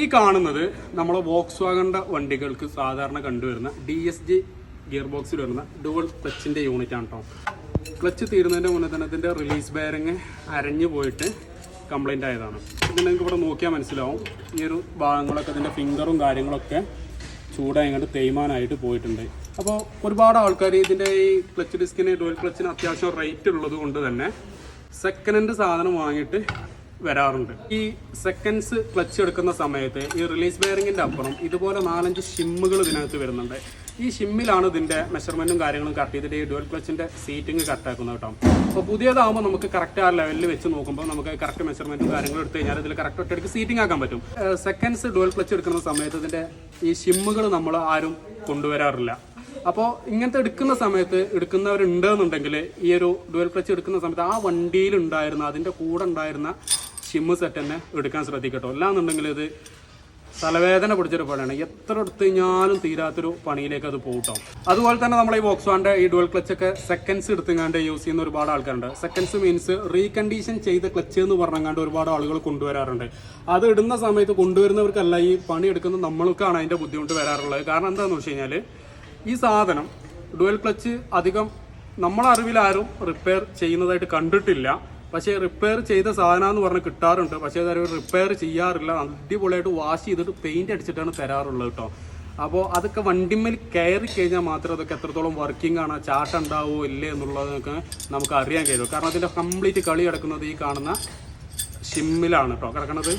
ഈ കാണുന്നത് നമ്മളെ വോക്സ് വാഗന്റെ വണ്ടികൾക്ക് സാധാരണ കണ്ടുവരുന്ന ഡി എസ് ജി ഗിയർ ബോക്സിൽ വരുന്ന ഡുവൽ ക്ലച്ചിന്റെ യൂണിറ്റ് ആണ് കേട്ടോ ക്ലച്ച് തീരുന്നതിന്റെ മുന്നേ തന്നെ റിലീസ് ബെയറിങ് അരഞ്ഞു പോയിട്ട് കംപ്ലൈന്റ് ആയതാണ്. പിന്നെ നിങ്ങൾക്ക് ഇവിടെ നോക്കിയാൽ മനസ്സിലാവും. ഈ ഒരു ഭാഗങ്ങളൊക്കെ ഇതിന്റെ ഫിംഗറും കാര്യങ്ങളൊക്കെ ചൂടായങ്ങോട്ട് തേയ്മാനായിട്ട് പോയിട്ടുണ്ട്. അപ്പോൾ ഒരുപാട് ആൾക്കാർ ഇതിന്റെ ഈ ക്ലച്ച് ഡിസ്കിന് ഡുവൽ ക്ലച്ചിന് അത്യാവശ്യം റേറ്റ് ഉള്ളത് കൊണ്ട് തന്നെ സെക്കൻഡ് ഹാൻഡ് സാധനം വാങ്ങിയിട്ട് വരാറുണ്ട്. ഈ സെക്കൻഡ്സ് ക്ലച്ച് എടുക്കുന്ന സമയത്ത് ഈ റിലീസ് ബെയറിങ്ങിന്റെ അപ്പുറം ഇതുപോലെ നാലഞ്ച് ഷിമ്മുകൾ ഇതിനകത്ത് വരുന്നുണ്ട്. ഈ ഷിമ്മിലാണ് ഇതിന്റെ മെഷർമെന്റും കാര്യങ്ങളും കറക്റ്റ് ചെയ്തിട്ട് ഈ ഡുവൽ ക്ലച്ചിന്റെ സീറ്റിംഗ് കട്ടാക്കുന്നത് കേട്ടോ. അപ്പോൾ പുതിയതാകുമ്പോൾ നമുക്ക് കറക്റ്റ് ആ ലെവലിൽ വെച്ച് നോക്കുമ്പോൾ നമുക്ക് കറക്റ്റ് മെഷർമെന്റും കാര്യങ്ങളും എടുത്ത് കഴിഞ്ഞാൽ ഇതിൽ കറക്റ്റ് ഒറ്റയ്ക്ക് സീറ്റിംഗ് ആക്കാൻ പറ്റും. സെക്കൻഡ്സ് ഡുവൽ ക്ലച്ച് എടുക്കുന്ന സമയത്ത് ഇതിന്റെ ഈ ഷിമ്മുകൾ നമ്മൾ ആരും കൊണ്ടുവരാറില്ല. അപ്പോൾ ഇങ്ങനത്തെ എടുക്കുന്ന സമയത്ത് എടുക്കുന്നവരുണ്ടെന്നുണ്ടെങ്കിൽ ഈ ഒരു ഡുവൽ ക്ലച്ച് എടുക്കുന്ന സമയത്ത് ആ വണ്ടിയിൽ ഉണ്ടായിരുന്ന അതിന്റെ കൂടെ ഉണ്ടായിരുന്ന ഷിമ്മ് സെറ്റ് തന്നെ എടുക്കാൻ ശ്രദ്ധിക്കട്ടോ. അല്ലാന്നുണ്ടെങ്കിൽ ഇത് തലവേദന പിടിച്ചൊരു പണിയാണ്. എത്ര എടുത്തു കഴിഞ്ഞാലും തീരാത്തൊരു പണിയിലേക്ക് അത് പോകട്ടോ അതുപോലെ തന്നെ നമ്മൾ ഈ ബോക്സ്വാന്റെ ഈ ഡുവൽ ക്ലച്ച് ഒക്കെ സെക്കൻഡ്സ് എടുത്തുങ്ങാണ്ട് യൂസ് ചെയ്യുന്ന ഒരുപാട് ആൾക്കാരുണ്ട്. സെക്കൻഡ്സ് മീൻസ് റീകണ്ടീഷൻ ചെയ്ത ക്ലച്ച് എന്ന് പറഞ്ഞങ്ങാണ്ട് ഒരുപാട് ആളുകൾ കൊണ്ടുവരാറുണ്ട്. അത് ഇടുന്ന സമയത്ത് കൊണ്ടുവരുന്നവർക്കല്ല ഈ പണി എടുക്കുന്ന നമ്മൾക്കാണ് അതിന്റെ ബുദ്ധിമുട്ട് വരാറുള്ളത്. കാരണം എന്താണെന്ന് വെച്ച് കഴിഞ്ഞാൽ ഈ സാധനം ഡുവൽ ക്ലച്ച് അധികം നമ്മളറിവിലാരും റിപ്പയർ ചെയ്യുന്നതായിട്ട് കണ്ടിട്ടില്ല. പക്ഷേ റിപ്പയർ ചെയ്ത സാധനം എന്ന് പറഞ്ഞ് കിട്ടാറുണ്ട്. പക്ഷേ അത് റിപ്പയർ ചെയ്യാറില്ല. അടിപൊളിയായിട്ട് വാഷ് ചെയ്തിട്ട് പെയിന്റ് അടിച്ചിട്ടാണ് തരാറുള്ളത് കേട്ടോ അപ്പോൾ അതൊക്കെ വണ്ടിമ്മൽ കയറി കഴിഞ്ഞാൽ മാത്രമേ അതൊക്കെ എത്രത്തോളം വർക്കിംഗ് ആണ് ചാട്ടം ഉണ്ടാവുമോ ഇല്ലേ എന്നുള്ളതൊക്കെ നമുക്ക് അറിയാൻ കഴിയുള്ളൂ. കാരണം അതിന്റെ കംപ്ലീറ്റ് കളി കിടക്കുന്നത് ഈ കാണുന്ന ഷിമ്മിലാണ് കേട്ടോ കിടക്കുന്നത്